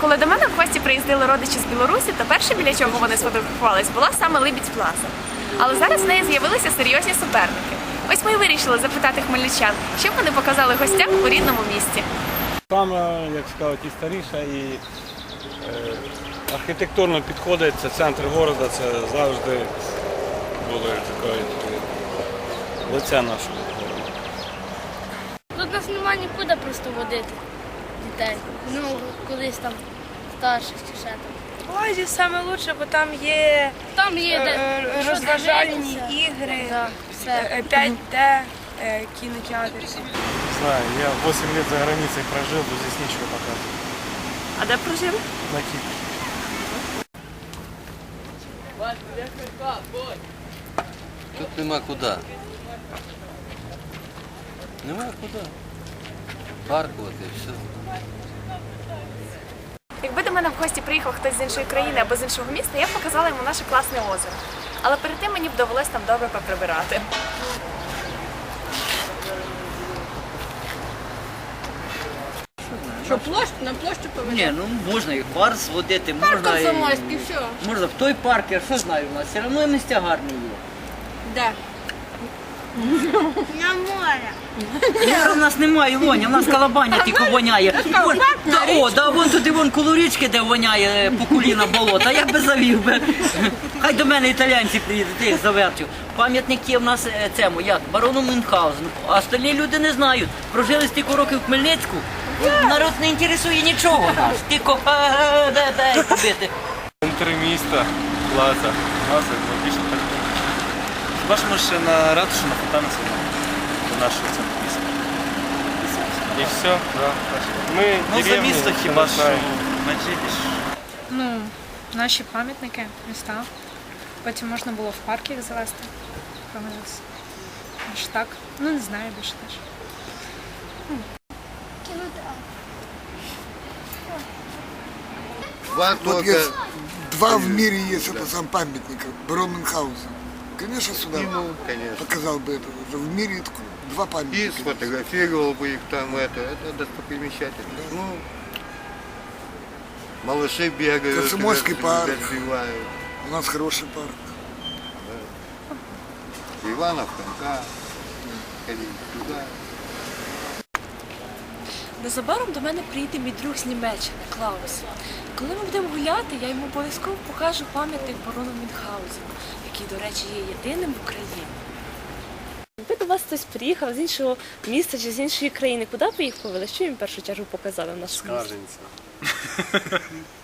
Коли до мене в гості приїздили родичі з Білорусі, то перше, біля чого вони сфотографувались, була саме Либідь Плаза. Але зараз в неї з'явилися серйозні суперники. Ось ми і вирішили запитати хмельничан, що б вони показали гостям у рідному місті. Саме, як сказати, історична і е, архітектурно підходить. Це центр міста, це завжди було таке е, лице нашого міста. Тут нас немає нікуди просто водити дітей. Ну, колись там старших чи ще там. Оазіс саме лучше, бо там є Там є де е, е, що розважальні дивитися. ігри, Да, все. е, 5D, е, кінотеатр. знаю, я 8 лет за границей прожил, но здесь нечего показывать. А де прожив? На Кипре. Тут нема куди. Нема куди. Паркувати і все. Якби до мене в гості приїхав хтось з іншої країни або з іншого міста, я б показала йому наше класне озеро. Але перед тим мені б довелось там добре поприбирати. Що площу на площу повинні? Ні, ну можна і в бар сводити, можна і, Комсомольський, все. можна в той парк, я що знаю, у нас все одно місця гарні є. Де? На море. Мора в нас немає, Лоня, в нас калабаня тільки воняє. Вон, да, о, да, вон туди вон коло річки, де воняє по коліна болота, я би завів би. Хай до мене італійці приїдуть, я їх заверчу. Пам'ятник є в нас е, цьому, як, барону Мюнхгаузену. А остальні люди не знають. Прожили стільки років в Хмельницьку, народ не інтересує нічого. Тільки де, де робити. Центр міста, плаза, плаза, так. Хіба ж ми ще на ратушу на фонтану сидимо? До нашого центру міста. І все, да. Ми Ну, за деревні, місто це хіба не що знаю. надієш. Ну, наші пам'ятники, міста. Потім можна було в парк їх завести. Прогулятися. Аж так. Ну, не знаю більше теж. Два Вот есть два в мире есть это сам памятника, барон Мюнхгаузен. Конечно, сюда Ну, конечно. показал бы это. В мире два И памятника. сфотографировал бы их там, это, это достопримечательно. Ну, малыши бегают, Комсомольский парк. разбивают. У нас хороший парк. Иванов, Конка, ходить туда. Незабаром до мене приїде мій друг з Німеччини, Клаус. Коли ми будемо гуляти, я йому обов'язково покажу пам'ятник барону Мюнхгаузену, який, до речі, є єдиним в Україні. Якби до вас хтось приїхав з іншого міста чи з іншої країни, куди б ви їх повели? Що їм в першу чергу показали в нашому місті? Скаженця.